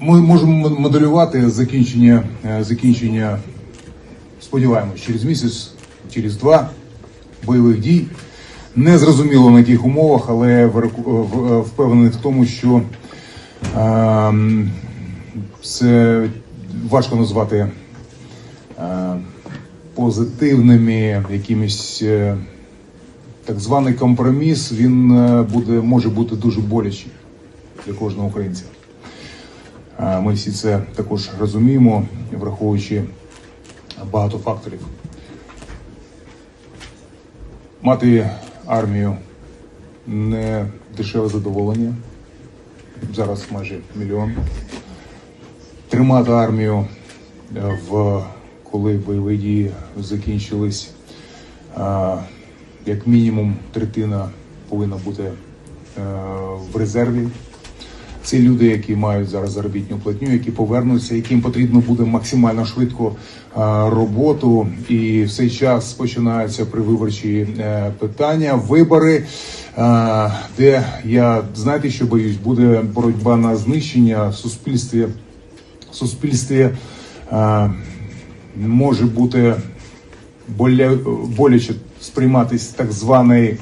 Ми можемо моделювати закінчення, е, закінчення, сподіваємось, через місяць, через два бойових дій. Не зрозуміло на яких умовах, але в- впевнений в тому, що ем, це важко назвати е, позитивними якимись. е, так званий компроміс він е, буде може бути дуже болячий для кожного українця. Ми всі це також розуміємо, враховуючи багато факторів. Мати армію не дешеве задоволення. Зараз майже мільйон. Тримати армію е, в коли бойові дії закінчились. е, Як мінімум третина повинна бути е, в резерві. Це люди, які мають зараз заробітну платню, які повернуться, яким потрібно буде максимально швидко е, роботу. І в цей час починаються привиборчі е, питання, вибори, е, де я знаєте, що боюсь, буде боротьба на знищення в суспільстві. В суспільстві може бути боля, боляче сприйматись так званий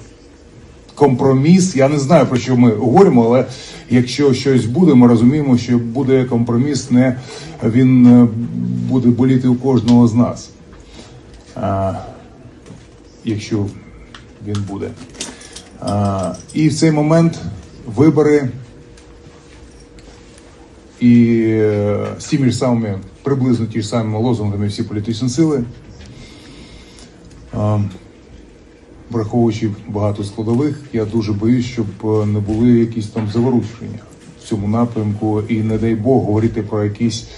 компроміс. Я не знаю про що ми говоримо, але якщо щось буде, ми розуміємо, що буде компроміс, не він е, буде боліти у кожного з нас. А, якщо він буде. А, і в цей момент вибори і е, з тими ж самими, приблизно ті ж самими лозунгами всі політичні сили. А, враховуючи багато складових, я дуже боюсь, щоб е, не були якісь там заворушення в цьому напрямку, і не дай Бог говорити про якісь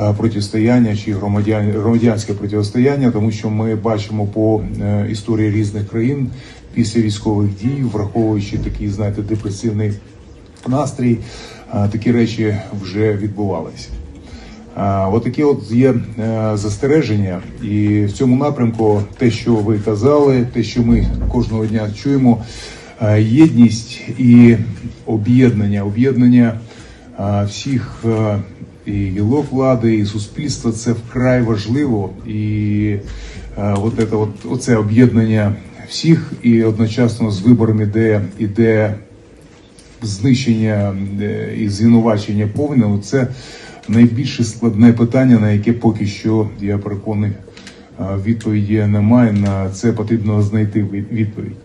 е, протистояння чи громадян, громадянське протистояння, тому що ми бачимо по е, історії різних країн після військових дій, враховуючи такий, знаєте, депресивний настрій, такі речі вже відбувалися. А, От є е, застереження, і в цьому напрямку те, що ви казали, те, що ми кожного дня чуємо, е, єдність і об'єднання, об'єднання е, всіх і гілок влади, і суспільства. Це вкрай важливо. І от це, от, оце об'єднання всіх, і одночасно з виборами, де іде знищення і звинувачення повне, це найбільше складне питання, на яке поки що я переконаний, відповіді немає. На це потрібно знайти відповідь.